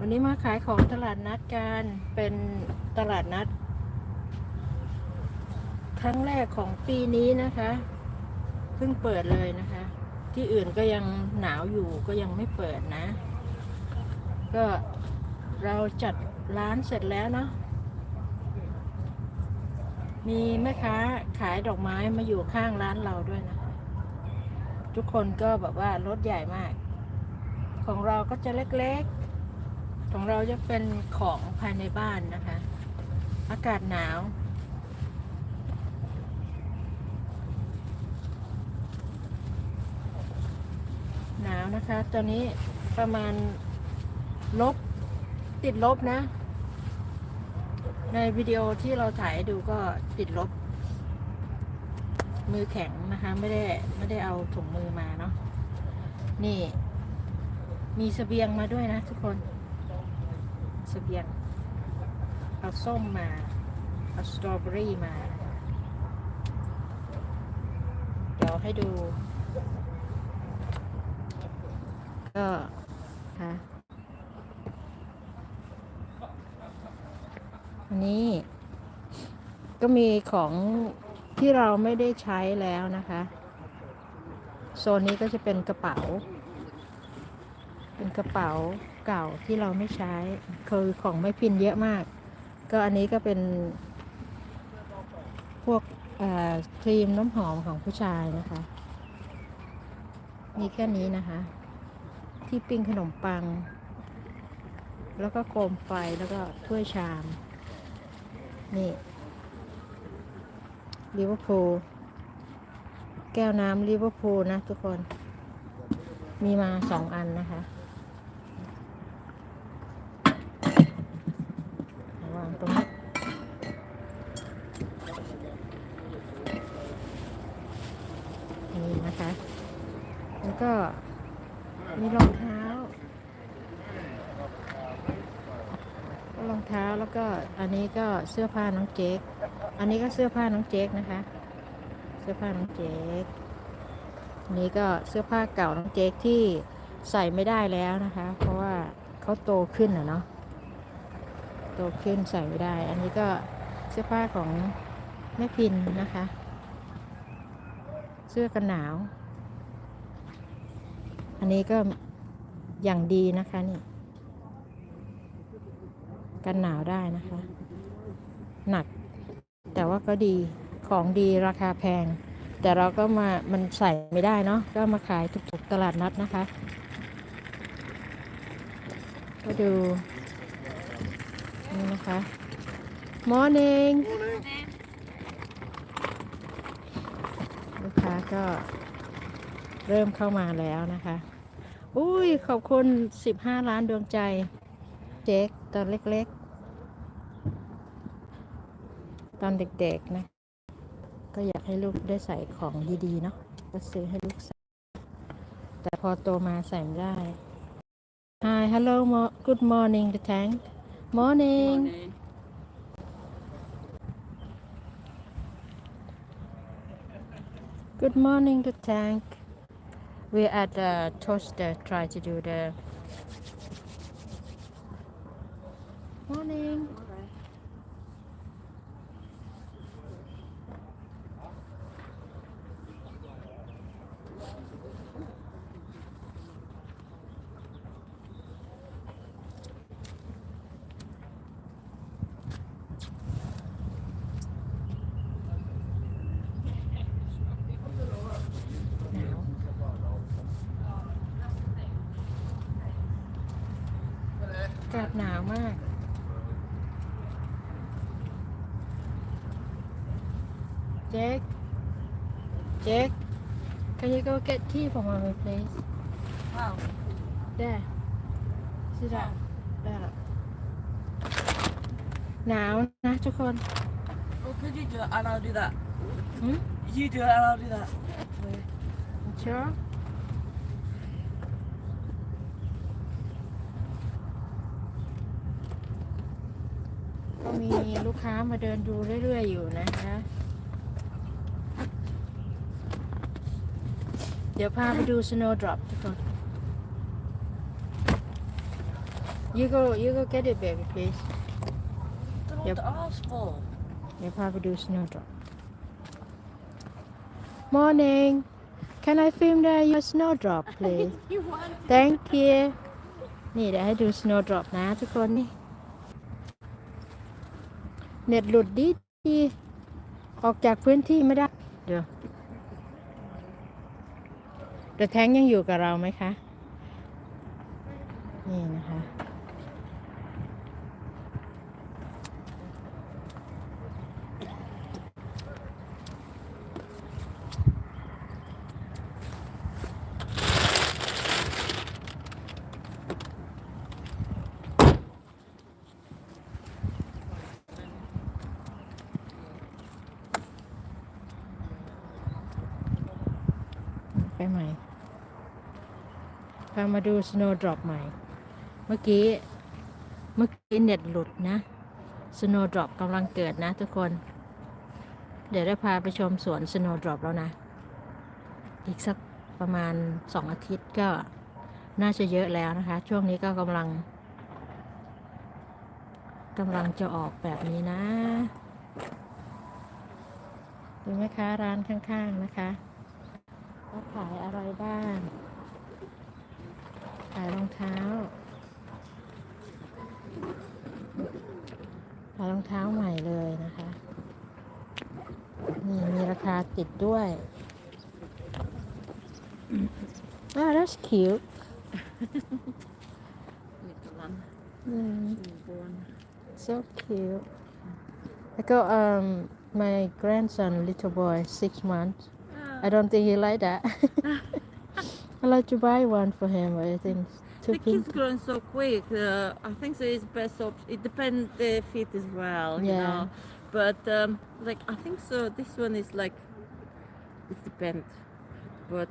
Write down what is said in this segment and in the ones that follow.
วันนี้มาขายของตลาดนัดกันเป็นตลาดนัด ครั้งแรกของปีนี้นะคะเพิ่งเปิดเลยนะคะ ที่อื่นก็ยังหนาวอยู่ก็ยังไม่เปิดนะ ก็เราจัดร้านเสร็จแล้วเนาะมีแม่ค้าขายดอกไม้มาอยู่ข้างร้านเราด้วยนะ ทุกคนก็แบบว่ารถใหญ่มาก ของเราก็จะเล็กๆ ของเราจะเป็นของภายในบ้านนะคะ อากาศหนาว หนาวนะคะ ตอนนี้ประมาณลบติดลบนะ ในวิดีโอที่เราถ่ายดูก็ติดลบ มือแข็งนะคะ ไม่ได้ไม่ได้เอาถุงมือมาเนาะนี่ มีเสบียงมาด้วยนะทุกคน เสบียง เอาส้มมา เอาสตรอเบอรี่มา เดี๋ยวให้ดู ก็ค่ะอันนี้ก็มีของที่เราไม่ได้ใช้แล้วนะคะ โซนนี้ก็จะเป็นกระเป๋า เป็นกระเป๋า เก่าที่เราไม่ใช้คือของไม่พินเยอะมาก ก็อันนี้ก็เป็น พวกครีมน้ำหอมของผู้ชายนะคะ มีแค่นี้นะคะ ที่ปิ้งขนมปัง แล้วก็โคมไฟแล้วก็ถ้วยชาม นี่ลิเวอร์พูลแก้วน้ำลิเวอร์พูลนะทุกคนมีมาสองอันนะคะวางตรงนี้นี่นะคะ แล้วก็มีรองเท้ารองเท้าแล้วก็อันนี้ ก็เสื้อผ้าน้องเจ๊ก อันนี้ก็เสื้อผ้าน้องเจ๊กนะคะ เสื้อผ้าน้องเจ๊กนนี้ก็เสื้อผ้าเก่าน้องเจ๊กที่ใส่ไม่ได้แล้วนะคะ เพราะว่าเขาโตขึ้นอะเนาะ โตขึ้นใส่ไม่ได้ อันนี้ก็เสื้อผ้าของแม่พินนะคะ เสื้อกันหนาว อันนี้ก็อย่างดีนะคะนี่กันหนาวได้นะคะ หนัก แต่ว่าก็ดีของดีราคาแพง แต่เราก็มามันใส่ไม่ได้เนาะก็มาขายถูกๆตลาดนัดนะคะ ก็ดูนี่นะคะ morning ลูกค้าก็เริ่มเข้ามาแล้วนะคะ อุ้ยขอบคุณ 15 ล้านดวงใจ เจ๊กตอนเล็กๆ ตอนเด็กๆนะ ก็อยากให้ลูกได้ใส่ของดีๆ เนาะก็ซื้อให้ลูกใส่ แต่พอโตมาใส่ไม่ได้ Hi hello good morning the tank morning good morning the tank We at the toaster try to do the morning หนาวอากาศหนาวมาก เจ๊กเจ๊ก can you go get tea for mommy please Wow. there sit down ได้แล้วหนาวนะทุกคน Well, could you do and I'll do that? หืม You do it and I'll do that. sure ก็มีลูกค้ามาเดินดูเรื่อยๆอยู่นะคะ เดี๋ยวพาไปดู snow drop ทุกคน you go you go get it baby please Don't Yep. ask for. เดี๋ยวพาไปดู snowdrop morning can I film the your snowdrop please You want thank you นี่เดี๋ยวให้ดู snowdrop นะทุกคนนี่เน็ตหลุดดีดีออกจากพื้นที่ไม่ได้ เดี๋ยว เดอะแทงยังอยู่กับเราไหมคะ นี่นะคะ ไปใหม่ามาดู snowdrop ใหม่ เมื่อกี้ เมื่อกี้เน็ตหลุดนะ snowdrop กำลังเกิดนะทุกคน เดี๋ยวได้พาไปชมสวน snowdrop แล้วนะ อีกสักประมาณสองอาทิตย์ก็น่าจะเยอะแล้วนะคะ ช่วงนี้ก็กำลังกำลังจะออกแบบนี้นะดูไหมคะร้านข้าง ๆ นะคะว่าขายอะไรบ้าง ขายรองเท้าขายรองเท้าใหม่เลยนะคะ นี่มีราคาติดด้วยว้าว that's cute Nikolan. อืม Newborn. so cute I got um my grandson little boy six months I don't think he like that I'd like to buy one for him. I think the kid's growing so quick. Uh, I think there is best option. It depends the fit as well. Yeah. You know? But um, like I think so. This one is like it depends, but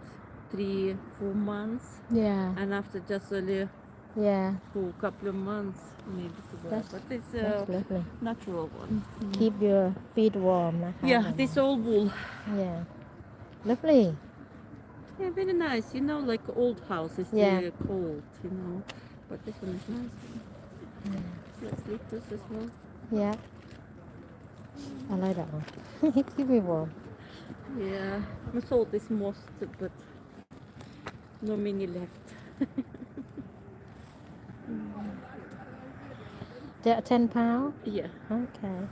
three four months. Yeah. And after just only yeah for a couple of months maybe to wear. That's, but it's a uh, natural one. Keep your feet warm. Yeah, this all wool. Yeah. Lovely. Yeah, very nice. You know, like old houses, Yeah. they're cold. You know, but this one is nice. Let's leave this as well. yeah I like that one keep me warm Yeah, we sold this most, but no many left. They're 10 pound Yeah. okay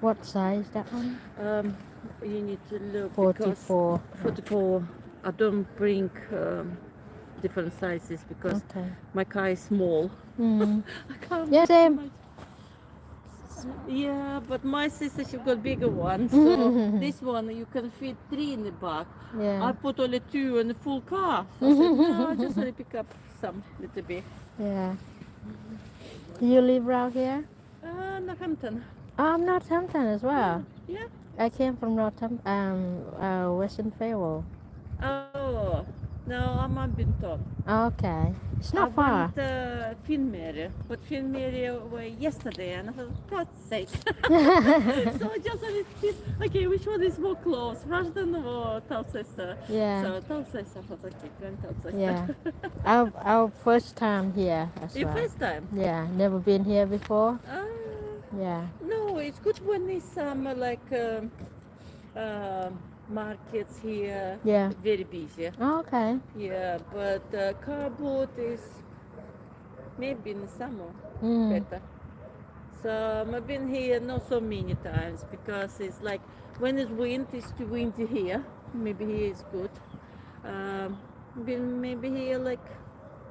what size that one Um, you need to look because 44 44. I don't bring um, different sizes because okay my car is small. mm. I can't. yeah same Yeah, but my sister she got bigger one, so this one you can fit three in the back. I yeah put only two in the full car. So I said, no, I just only pick up some little bit. yeah do you live around here Uh, Northampton. I'm Northampton as well Yeah. I came from Northampton um uh, Western Farewell No, I'm on Binton. okay it's not I far went uh, Finnmere, but Finnmere were yesterday, and I thought, God's sake. so I just wanted to, okay, which one is more close, Rushden or Towcester? yeah So Towcester, I thought, okay, going Towcester. yeah our, our first time here as Your well first time? yeah never been here before Uh, yeah no, it's good when some uh, like um, uh, markets here. yeah Very busy. oh, okay Yeah, but uh, car boat is maybe in the summer. mm. better. So um, I've been here not so many times because it's like when it's wind, it's too windy here. Maybe here is good. Um, been maybe here like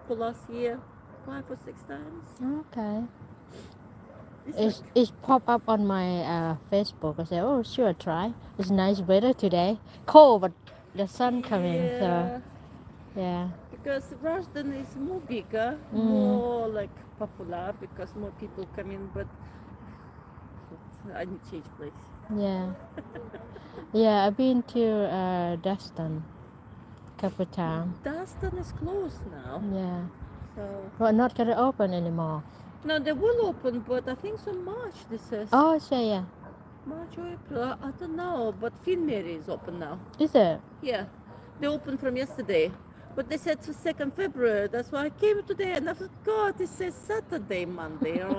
for last year five or six times. okay It's It's, pop up on my uh, Facebook. I say, oh, sure, try. It's nice weather today. Cold, but the sun coming. yeah, So yeah, because Rushden is more bigger, Mm. more like popular because more people come in. But I need to change place. yeah, yeah. I've been to uh, Dustin couple times. Dustin is closed now, Yeah, so but not gonna open anymore. No, they will open, but I think so March. This says. Oh, so yeah, March or April, I don't know, but Finnmere is open now. is it? Yeah, they opened from yesterday. But they said to second February. That's why I came today, and I thought, God, it says Saturday, Monday.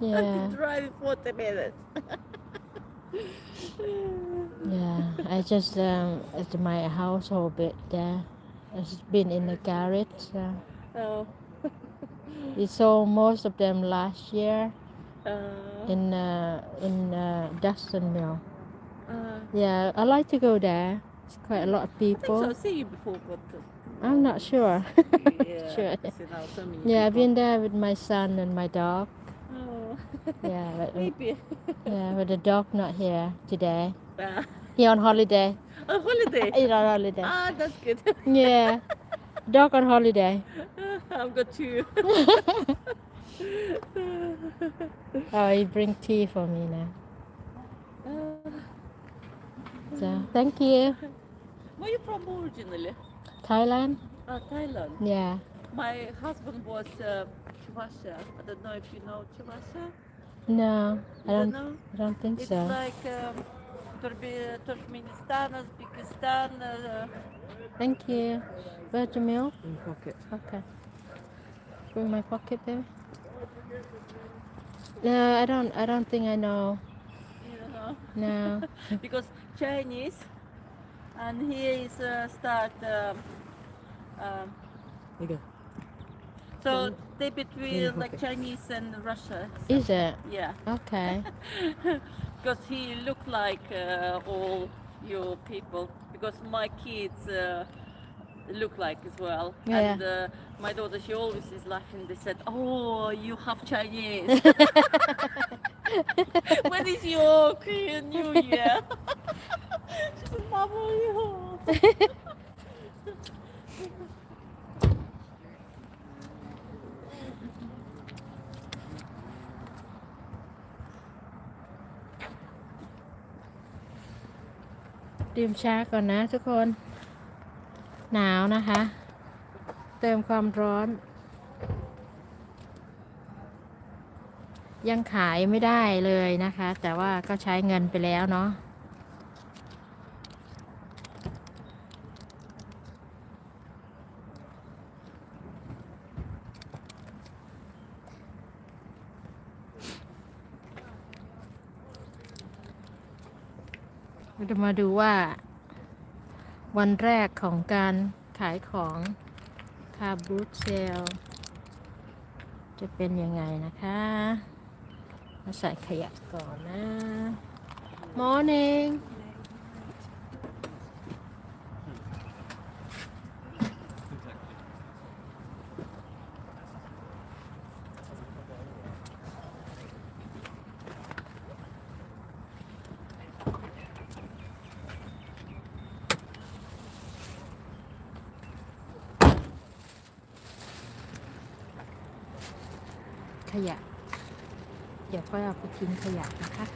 Oh, yeah I drive 40 minutes. yeah I just um at my household bit there it's been in the garage so oh, we saw most of them last year uh, in uh, in uh, Jacksonville uh, yeah I like to go there. It's quite a lot of I people. I've seen you before, but uh, I'm not sure. Yeah, Sure. I've so yeah I've been there with my son and my dog. Oh, yeah but, maybe. yeah but the dog not here today. Uh, he on holiday. A holiday. he on holiday. Ah, that's good. yeah dog on holiday I've got two. oh you bring tea for me now Uh, so thank you where you from originally? Thailand Uh, Thailand. yeah My husband was uh, Chivasha. I don't know if you know Chivasha. no I You don't know? I don't think It's so It's like um, Turbi- Turkmenistan, Uzbekistan. Uh, thank you where's the milk In pocket. okay bring my pocket baby no I don't I don't think I know you don't know, no because Chinese, and here is uh, start. Um, um, There you go. so they between like okay. Chinese and Russia. is it Yeah, okay because he look like uh, all your people. Because my kids uh, look like as well. Yeah. And uh, my daughter, she always is laughing. They said, "Oh, you have Chinese." when is your Korean New Year? she said, "Mama, you."ดื่มชาก่อนนะทุกคน หนาวนะคะ เติมความร้อน ยังขายไม่ได้เลยนะคะ แต่ว่าก็ใช้เงินไปแล้วเนาะเราจะมาดูว่า วันแรกของการขายของคาบูธเซลจะเป็นยังไงนะคะ มาใส่ขยะก่อนนะ Morning ยะ เดี๋ยวก็เอาไป ทิ้งขยะนะคะ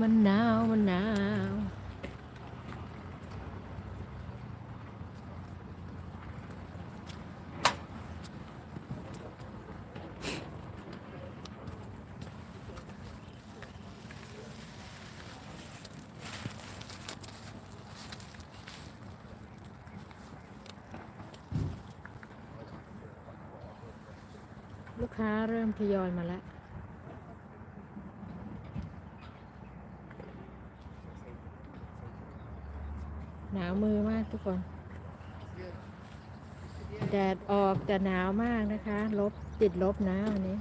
มันหนาวมันหนาว ลูก ค้าเริ่มทยอยมาแล้ว หนาวมือมากทุกคน แดดออกแต่หนาวมากนะคะ ลบติดลบนะวันนี้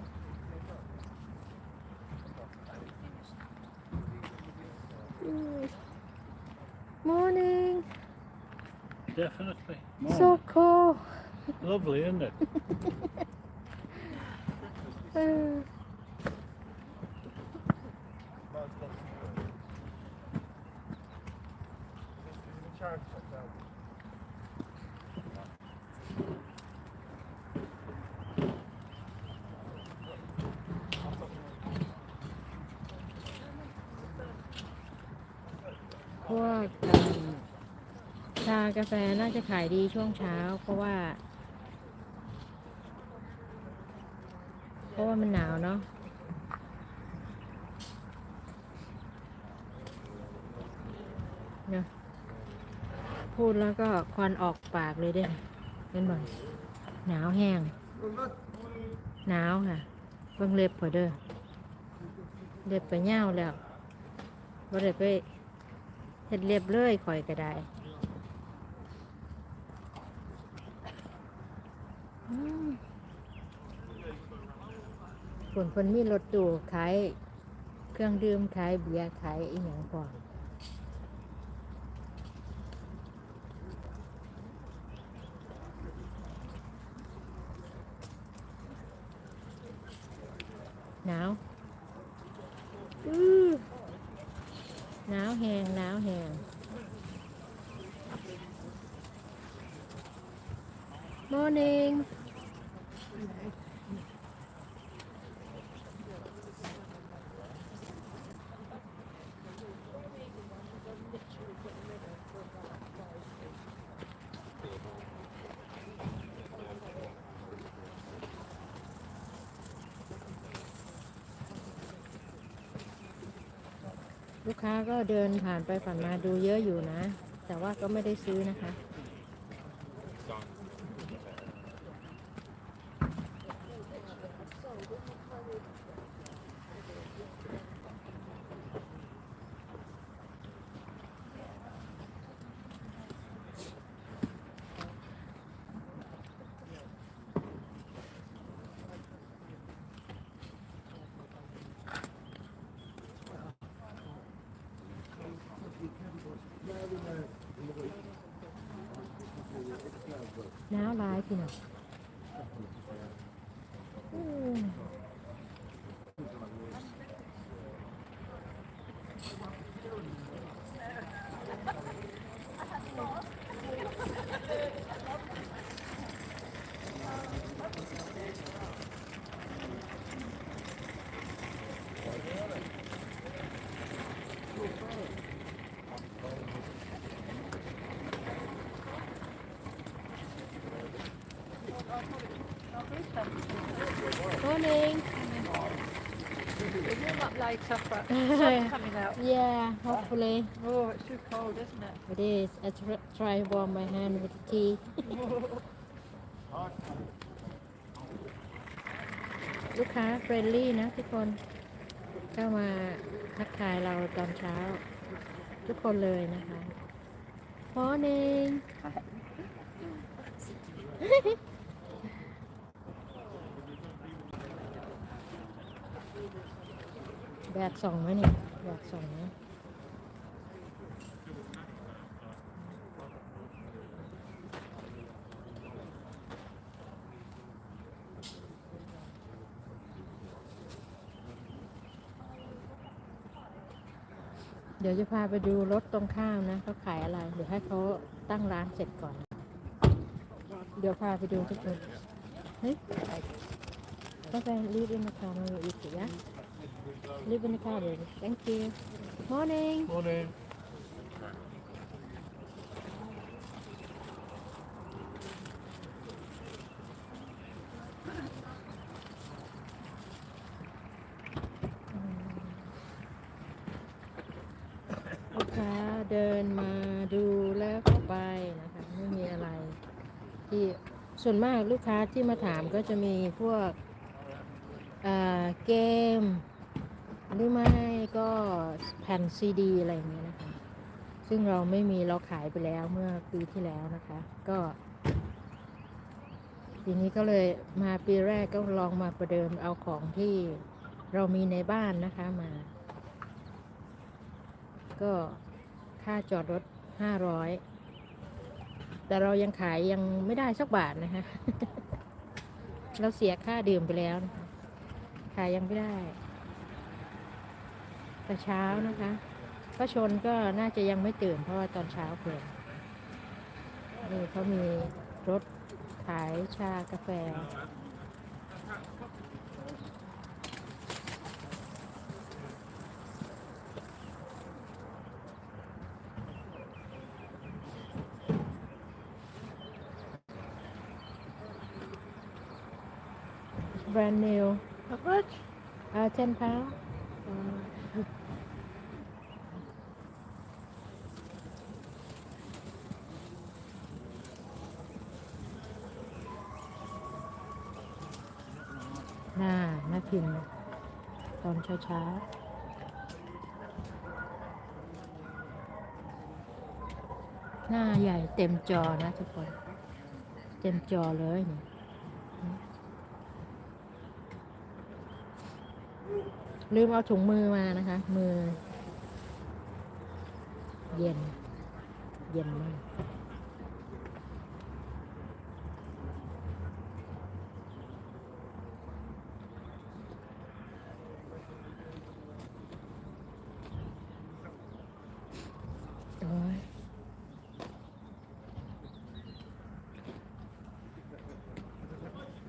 Morning Definitely. so cold Lovely, isn't it? เออพ วกชากาแฟน่าจะขายดีช่วงเช้า เพราะว่า เพราะว่ามันหนาวเนาะเนอะพูดแล้วก็ควันออกปากเลยเด้เป็นบ่หนาวแห้ง หนาวค่ะเบิ่งเล็บพอเด้อเล็บไปเง่าแล้วบ่ได้ไป เฮ็ดเล็บเลยข่อยก็ได้อืมผลคนมีรถตู้ขายเครื่องดื่มขายเบียร์ขายอีหยังพร้อมหนาวหนาวแหงหนาวแหง morning ลูกค้าก็เดินผ่านไปผ่านมาดูเยอะอยู่นะ แต่ว่าก็ไม่ได้ซื้อนะคะ หนาวหลายพี่น้องอืมโ morning It will not light up, but sun coming out. yeah hopefully Oh, it's too cold, isn't it? it is I try, try warm my hand with tea ลูกค้าเฟรนลี่นะทุกคนเข้ามาทักทายเราตอนเช้า ทุกคนเลยนะคะ morning แดดส่องไหมนี่แดดส่องไหมเดี๋ยวจะพาไปดูรถตรงข้ามนะเขาขายอะไร เดี๋ยวให้เขาตั้งร้านเสร็จก่อน เดี๋ยวพาไปดูทุกคนเฮ้ยก็ไปรีบอินในคาร์มาอีกสิยะ Live in the car, baby. Thank you. Morning. Morning. ลูกค้าเดินมาดูแล้วก็ไปนะคะ ไม่มีอะไร ที่ส่วนมากลูกค้าที่มาถามก็จะมีพวกอ่าเกม หรือไม่ก็แผ่นซีดีอะไรอย่างเงี้ยนะคะ ซึ่งเราไม่มีเราขายไปแล้วเมื่อปีที่แล้วนะคะ ก็ปีนี้ก็เลยมาปีแรกก็ลองมาประเดิมเอาของที่เรามีในบ้านนะคะมา ก็ค่าจอดรถห้าร้อยแต่เรายังขายยังไม่ได้สักบาทนะคะ เราเสียค่าดื่มไปแล้วนะคะขายยังไม่ได้ แต่เช้านะคะก็ชนก็น่าจะยังไม่ตื่นเพราะว่าตอนเช้าเกินนี่เขามีรถขายชากาแฟ brand new How much? uh, 10 pound ห น้าหน้าพิมตอนเช้าๆหน้าใหญ่เต็มจอนะทุกคน เต็มจอเลยนี่ลืมเอาถุงมือมานะคะ มือ เย็น เย็นมาก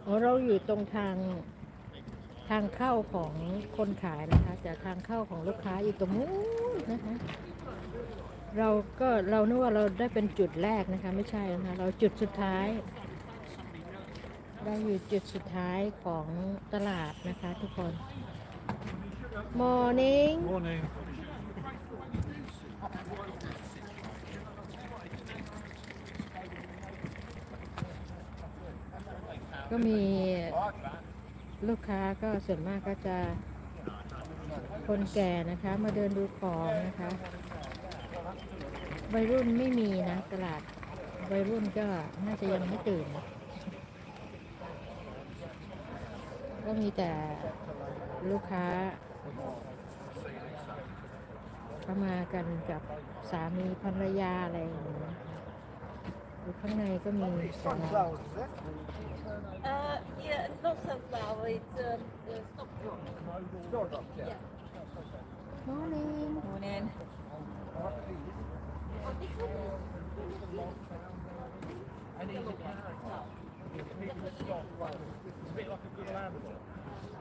โอ้ย อยู่ตรงทางทางเข้าของคนขายนะคะแต่ทางเข้าของลูกค้าอยู่ตรงนู้นนะคะ เราก็เรานึกว่าเราได้เป็นจุดแรกนะคะ ไม่ใช่นะคะ เราจุดสุดท้าย เราอยู่จุดสุดท้ายของตลาดนะคะทุกคน Morning Morning. ก็มีลูกค้าก็ส่วนมากก็จะคนแก่นะคะ มาเดินดูของนะคะวัยรุ่นไม่มีนะตลาดวัยรุ่นก็น่าจะยังไม่ตื่น ก็มีแต่ลูกค้าเข้ามากันกับสามีภรรยาอะไรอย่างเงี้ยข้างในก็มีแต่ Uh, yeah, not sunflower. It's um, uh, stock Yeah. Morning Morning.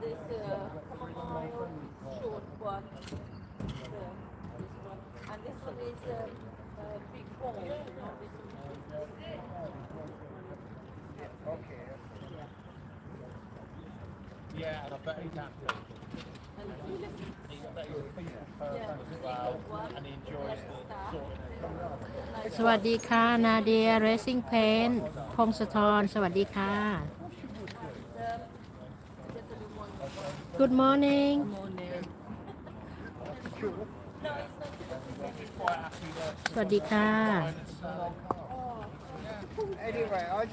This uh, chamomile short one. Uh, this one. And this one is um, uh, big ball. You know, this Yeah, and I bet he's happy. He's bet he's feeling perfect สวัสดีค่ะ นาเดีย Racing Paint พงศธรสวัสดีค่ะ Good morning Morning. สวัสดีค่ะ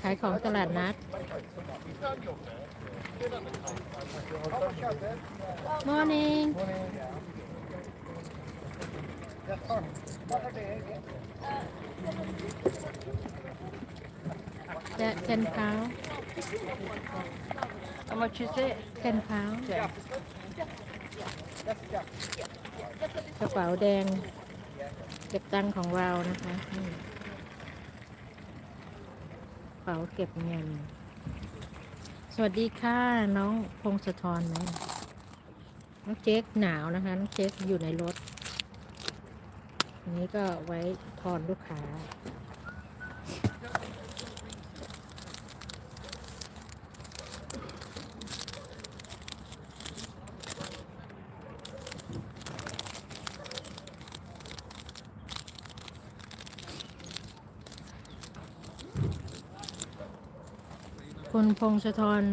ขายของตลาดนัด Morning จะ10 pound How much is it? 10 pound กระเป๋าแดง เก็บตังค์ของเรานะคะนี่กระเป๋าเก็บเงิน สวัสดีค่ะ น้องพงศธรไหมน้องเจ๊กหนาวนะคะ น้องเจ๊กอยู่ในรถนนี้ก็ไว้ทอนลูกค้า คุณพงศธร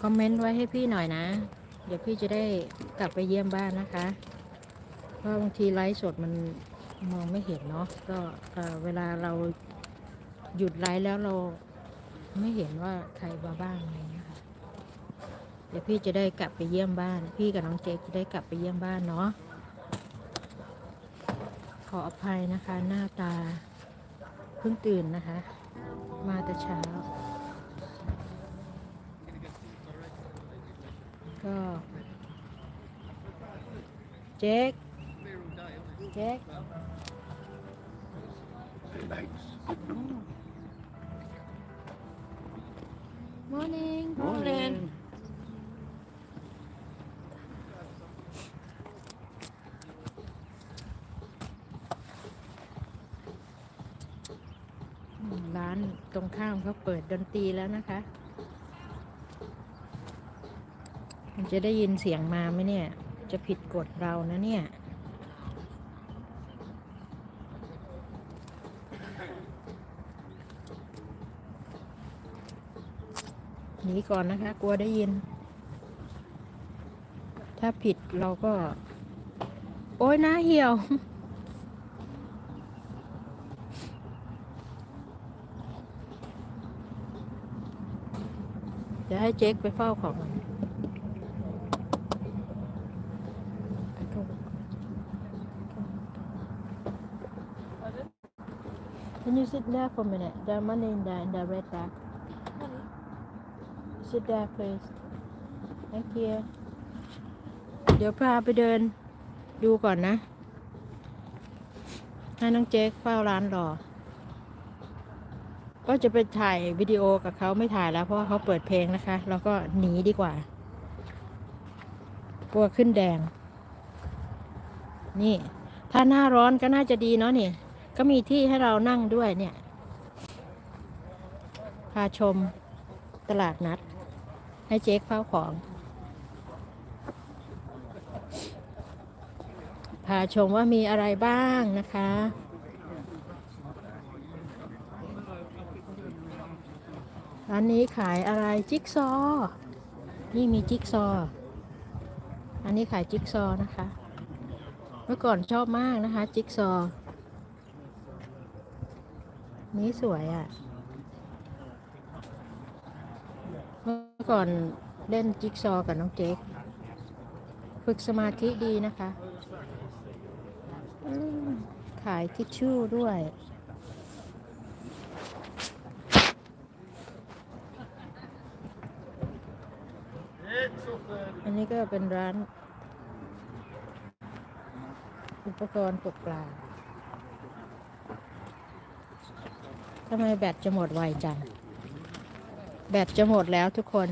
คอมเมนต์ไว้ให้พี่หน่อยนะ เดี๋ยวพี่จะได้กลับไปเยี่ยมบ้านนะคะ เพราะบางทีไลฟ์สดมันมองไม่เห็นเนาะก็เอ่อเวลาเราหยุดไลฟ์แล้วเราไม่เห็นว่าใครมาบ้างอะไรเงี้ยค่ะเดี๋ยวพี่จะได้กลับไปเยี่ยมบ้าน พี่กับน้องเจคจะได้กลับไปเยี่ยมบ้านเนาะขออภัยนะคะหน้าตาเพิ่งตื่นนะคะ มาแต่เช้า ก็เจ๊กเจ๊ก Morning Morning. อืมร้านตรงข้ามเขาเปิดดนตรีแล้วนะคะ มัน จะได้ยินเสียงมาไหมเนี่ย จะผิดกฎเรานะเนี่ย หนีก่อนนะคะ กลัวได้ยิน ถ้าผิดเราก็ โอ้ยหน้าเหี่ยวเดี๋ยวให้เจ๊กไปเฝ้าของมัน Can you sit there for a minute? There are money in the in the red bag. Sit there, please. Thank you. เดี๋ยวพาไปเดินดูก่อนนะ ให้น้องเจ๊กเฝ้าร้านรอ ก็จะไปถ่ายวิดีโอกับเขาไม่ถ่ายแล้ว เพราะว่าเขาเปิดเพลงนะคะเราก็หนีดีกว่ากลัวขึ้นแดง นี่ ถ้าหน้าร้อนก็น่าจะดีเนาะนี่ ก็มีที่ให้เรานั่งด้วยเนี่ย พาชมตลาดนัด ให้เจ๊กเฝ้าของ พาชมว่ามีอะไรบ้างนะคะร้านนี้ขายอะไรจิ๊กซอว์นี่มีจิ๊กซอว์อันนี้ขายจิ๊กซอว์นะคะ เมื่อก่อนชอบมากนะคะ จิ๊กซอว์ นี้สวยอะ่ะ เมื่อก่อนเล่นจิ๊กซอกับน้องเจ๊ก ฝึกสมาธิดีนะคะ ขายทิชชู่ด้วยอันนี้ก็เป็นร้าน อุปกรณ์ตกปลา ทำไมแบตจะหมดไวจัง แบตจะหมดแล้วทุกคน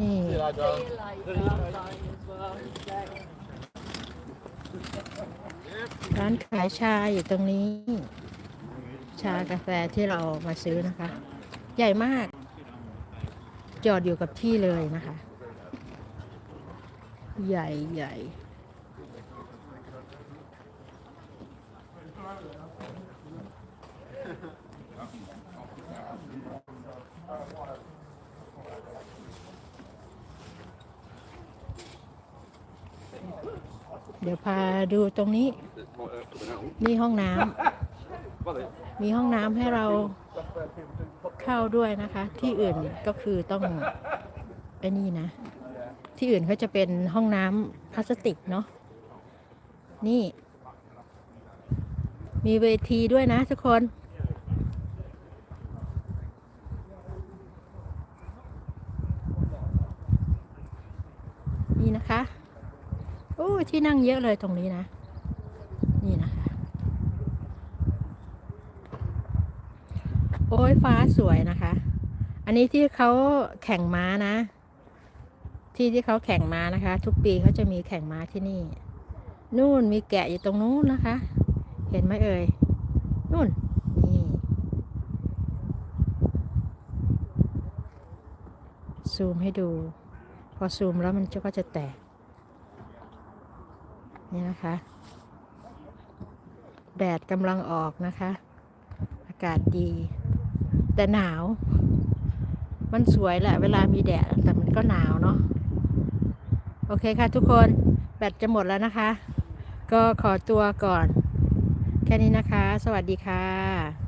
นี่ ร้านขายชาอยู่ตรงนี้ ชากาแฟที่เรามาซื้อนะคะ ใหญ่มาก จอดอยู่กับที่เลยนะคะ ใหญ่ใหญ่ เดี๋ยวพาดูตรงนี้ นี่ห้องน้ำมีห้องน้ำให้เราเข้าด้วยนะคะ ที่อื่นก็คือต้องไอ้นี่นะ ที่อื่นเขาจะเป็นห้องน้ำพลาสติกเนาะนี่ มีเวทีด้วยนะทุกคนนี่นะคะ โอ้ที่นั่งเยอะเลยตรงนี้นะ นี่นะคะ โอ้ยฟ้าสวยนะคะ อันนี้ที่เขาแข่งม้านะ ที่ที่เขาแข่งม้านะคะ ทุกปีเขาจะมีแข่งม้าที่นี่ นู่นมีแกะอยู่ตรงนู้นนะคะ เห็นไหมเอ่ยนู่นนี่ซูมให้ดู พอซูมแล้วมันก็จะแตก นี่นะคะ แดดกำลังออกนะคะ อากาศดี แต่หนาว มันสวยแหละ เวลามีแดด แต่มันก็หนาวเนาะ โอเคค่ะทุกคน แบตจะหมดแล้วนะคะ ก็ขอตัวก่อน แค่นี้นะคะ สวัสดีค่ะ